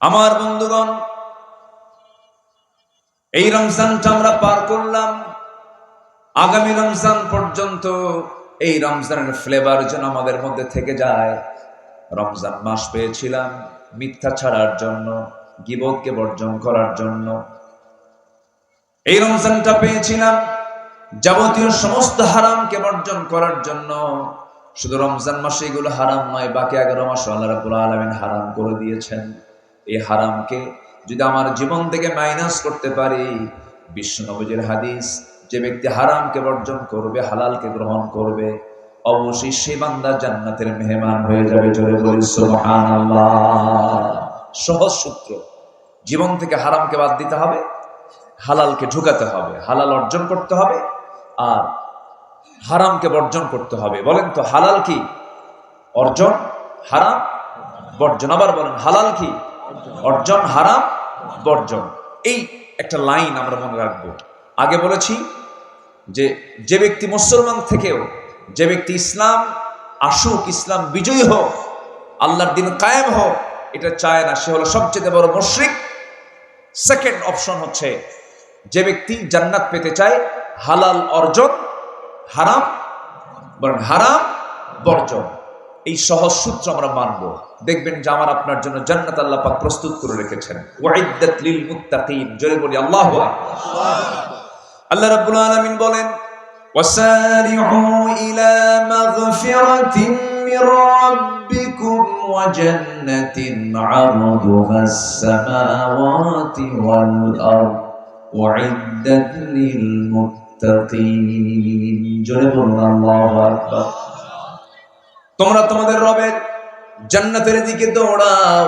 আমার বন্ধুগণ, এই রমজানটা আমরা পার করলাম। আগামী রমজান পর্যন্ত এই রমজানের ফ্লেভার যেন আমাদের মধ্যে থেকে যায়। রমজান মাস পেয়েছিলাম মিথ্যা ছাড়ার জন্য গিবতকে বর্জন করার জন্য। এই রমজানটা পেয়েছিলাম যাবতীয় সমস্ত হারামকে বর্জন করার জন্য। শুধু রমজান মাসে এগুলো হারাম নয়, বাকি এগারো মাস আল্লাহ রাবুল আলমিন হারাম করে দিয়েছেন। এই হারামকে যদি আমার জীবন থেকে মাইনাস করতে পারি বিশ্ব নবীজের হাদিস, যে ব্যক্তি হারামকে বর্জন করবে, হালালকে গ্রহণ করবে, অবশ্যই সে বান্দা জান্নাতের মেহমান হয়ে যাবে সহজ সূত্র, জীবন থেকে হারামকে বাদ দিতে হবে, হালালকে ঢুকাতে হবে, হালাল অর্জন করতে হবে, আর হারামকে বর্জন করতে হবে। বলেন তো, হালাল কি? অর্জন, হারাম, বর্জন। আবার বলেন, হালাল কি? অর্জন হারাম, বর্জন। এই একটা লাইন আমরা মনে রাখব। আগে বলেছি যে যে ব্যক্তি মুসলমান থেকেও, যে ব্যক্তি ইসলাম আসুক, ইসলাম বিজয়ী হোক, আল্লাহর দিন কায়েম হোক, এটা চায় না, সে হলো সবচেয়ে বড় মুশরিক। সেকেন্ড অপশন হচ্ছে, যে ব্যক্তি জান্নাত পেতে চায়, হালাল অর্জন হারাম বলেন হারাম বর্জন। এই সহজ সূত্র আমরা মানব। দেখবেন যে আমার আপনার জন্য জান্নাত আল্লাহ পাক প্রস্তুত করে রেখেছেন। ওয়াইদাত লিল মুত্তাকিন, জোরে বলি, আল্লাহু আল্লাহ রাব্বুল আলামিন বলেন, ওয়াসারিউ ইলা মাগফিরাতিন মির রাব্বিকুম ওয়া জান্নাতিন আরদুহাস সামাওয়াতি ওয়াল আরদ ওয়াইদাত লিল মুত্তাকিন। জোরে বলুন, আল্লাহু আকবার। তোমরা তোমাদের রবের জান্নাতের দিকে দৌড়াও,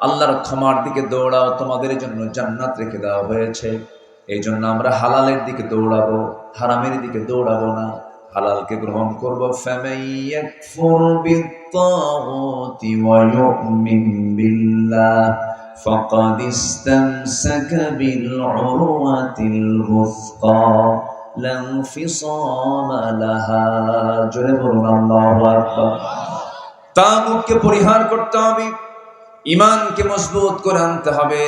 আল্লাহর ক্ষমার দিকে দৌড়াও, তোমাদের জন্য জান্নাত রেখে দেওয়া হয়েছে। এই জন্য আমরা হালালের দিকে দৌড়াবো, হারামের দিকে দৌড়াবো না। হালালকে গ্রহণ করব। ফামাইয়াকফুর বিত্তাগুতি ওয়া ইউমিন পরিহার করতে হবে ইমানকে মজবুত করে আনতে হবে।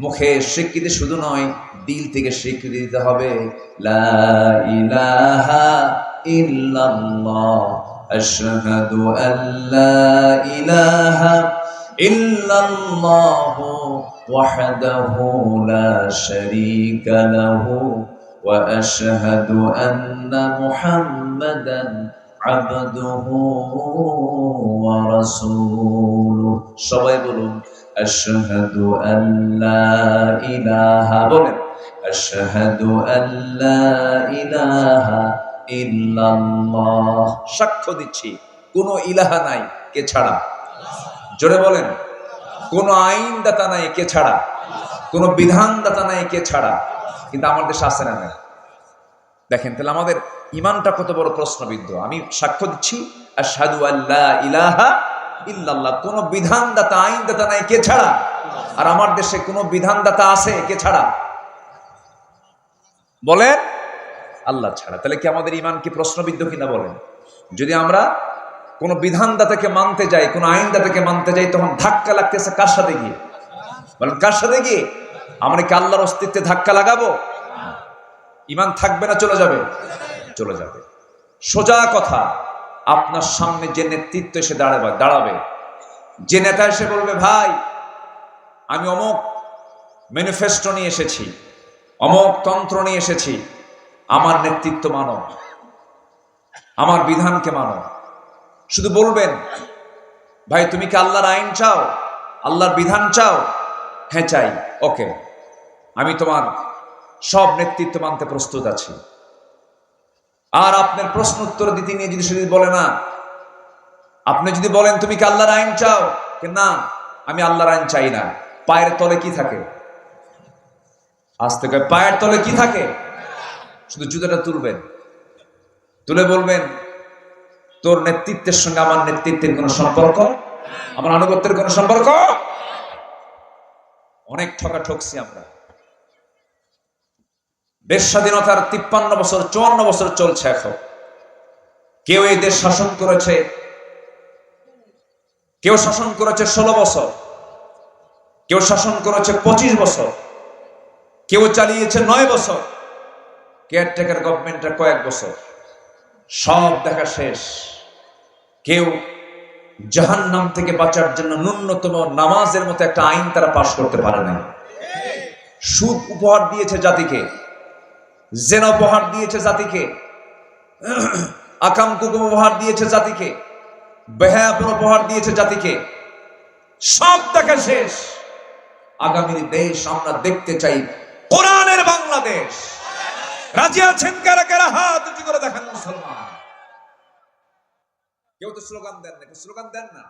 মুখে স্বীকৃতি শুধু নয়, দিল থেকে স্বীকৃতি দিতে হবে। লা ইলাহা ইল্লাল্লাহ আল্লা ইলাহা লা আশহাদু আন্না মুহাম্মাদান আবদুহু ওয়া সবাই বলুন, আশহাদু আল্লা ইলাহা বলেন, আশহাদু আল্লা ইলাহা ইল্লাল্লাহ সাক্ষ্য দিচ্ছি, কোনো ইলাহা নাই, কে ছাড়া? জোরে বলেন, কোনো আইনদাতা নাই, কে ছাড়া? কোনো বিধানদাতা নাই, কে ছাড়া? কিন্তু আমার দেশে আসে না দেখেন, তাহলে আমাদের ইমানটা কত বড় প্রশ্নবিদ্ধ। আমি সাক্ষ্য দিচ্ছি আর সাধু আল্লাহ ইলাহা ইল্লাল্লাহ। কোন বিধানদাতা, আইনদাতা নাই, কে ছাড়া? আর আমার দেশে কোনো বিধানদাতা আছে, কে ছাড়া? বলেন, আল্লাহ ছাড়া। তাহলে কি আমাদের ইমান কি প্রশ্নবিদ্ধ কিনা বলেন? যদি আমরা কোনো বিধানদাতাকে মানতে যাই, কোনো আইনদাতাকে মানতে যাই, তখন ধাক্কা লাগতেছে কার সাথে গিয়ে? বলেন, কার সাথে গিয়ে? আমরা কি আল্লাহর অস্তিত্বে ধাক্কা লাগাবো? ইমান থাকবে না চলে যাবে? চলে যাবে। সোজা কথা, আপনার সামনে যে নেতৃত্ব এসে দাঁড়াবে দাঁড়াবে, যে নেতা এসে বলবে, ভাই, আমি অমুক ম্যানিফেস্টো নিয়ে এসেছি, অমুক তন্ত্র নিয়ে এসেছি, আমার নেতৃত্ব মানো, আমার বিধানকে মানো। শুধু বলবেন, ভাই, তুমি কি আল্লাহর আইন চাও? আল্লাহর বিধান চাও? হ্যাঁ চাই। ওকে। আমি তোমার সব নেতৃত্ব মানতে প্রস্তুত আছি। আর আপনার প্রশ্ন উত্তর দিতে নিয়ে যদি সেদিন বলে না, আপনি যদি বলেন, তুমি কি আল্লাহর আইন চাও? না, আমি আল্লাহর আইন চাই না। পায়ের তলে কি থাকে? আজ থেকে পায়ের তলে কি থাকে? শুধু জুতাটা তুলবেন। তুলে বলবেন, তোর নেতৃত্বের সঙ্গে আমার নেতৃত্বের কোনো সম্পর্ক? আমার আনুগত্যের কোনো সম্পর্ক? অনেক ঠকা ঠকছি আমরা। দেশ স্বাধীনতার তিপ্পান্ন বছর, চুয়ান্ন বছর চলছে এখন। কেউ এই দেশ শাসন করেছে? কেউ শাসন করেছে ষোলো বছর? কেউ শাসন করেছে পঁচিশ বছর? কেউ চালিয়েছে নয় বছর? কেয়ারটেকার গভর্নমেন্টের কয়েক বছর? সব দেখা শেষ। কেউ জাহান্নাম থেকে বাঁচার জন্য ন্যূনতম নামাজের মতো একটা আইন তারা পাশ করতে পারে না সুদ উপহার দিয়েছে জাতিকে। জেনা উপহার দিয়েছে জাতিকে। আকাম কুকুম উপহার দিয়েছে জাতিকে। বেহায়াপুর উপহার দিয়েছে জাতিকে। সব দেখা শেষ। আগামীর দেশ আমরা দেখতে চাই কোরআনের বাংলাদেশ। রাজি আছেন কারা কারা? হাত উঁচু করে দেখান মুসলমান। কেউ তো স্লোগান দেন না স্লোগান দেন না?